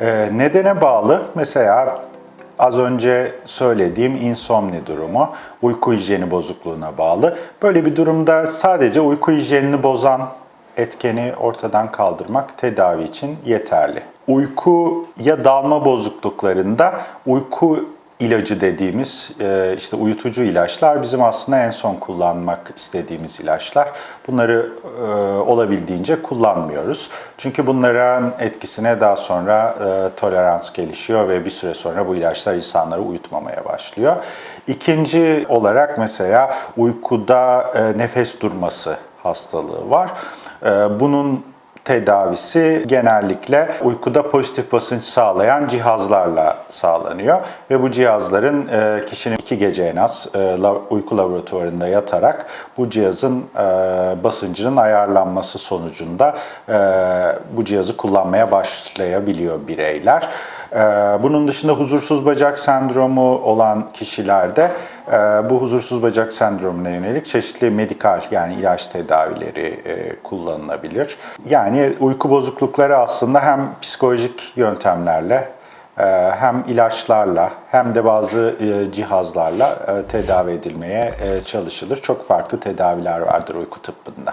Ee, nedene bağlı mesela az önce söylediğim insomni durumu uyku hijyeni bozukluğuna bağlı. Böyle bir durumda sadece uyku hijyenini bozan etkeni ortadan kaldırmak tedavi için yeterli. Uykuya dalma bozukluklarında uyku ilacı dediğimiz e, işte uyutucu ilaçlar bizim aslında en son kullanmak istediğimiz ilaçlar. Bunları e, olabildiğince kullanmıyoruz. Çünkü bunların etkisine daha sonra e, tolerans gelişiyor ve bir süre sonra bu ilaçlar insanları uyutmamaya başlıyor. İkinci olarak mesela uykuda nefes durması hastalığı var. Bunun tedavisi genellikle uykuda pozitif basınç sağlayan cihazlarla sağlanıyor ve bu cihazların e, kişinin iki gece en az e, uyku laboratuvarında yatarak bu cihazın e, basıncının ayarlanması sonucunda bu cihazı kullanmaya başlayabiliyor bireyler. Ee, Bunun dışında huzursuz bacak sendromu olan kişilerde e, bu huzursuz bacak sendromuna yönelik çeşitli medikal yani ilaç tedavileri e, kullanılabilir. Yani uyku bozuklukları aslında hem psikolojik yöntemlerle e, hem ilaçlarla hem de bazı cihazlarla tedavi edilmeye çalışılır. Çok farklı tedaviler vardır uyku tıbbında.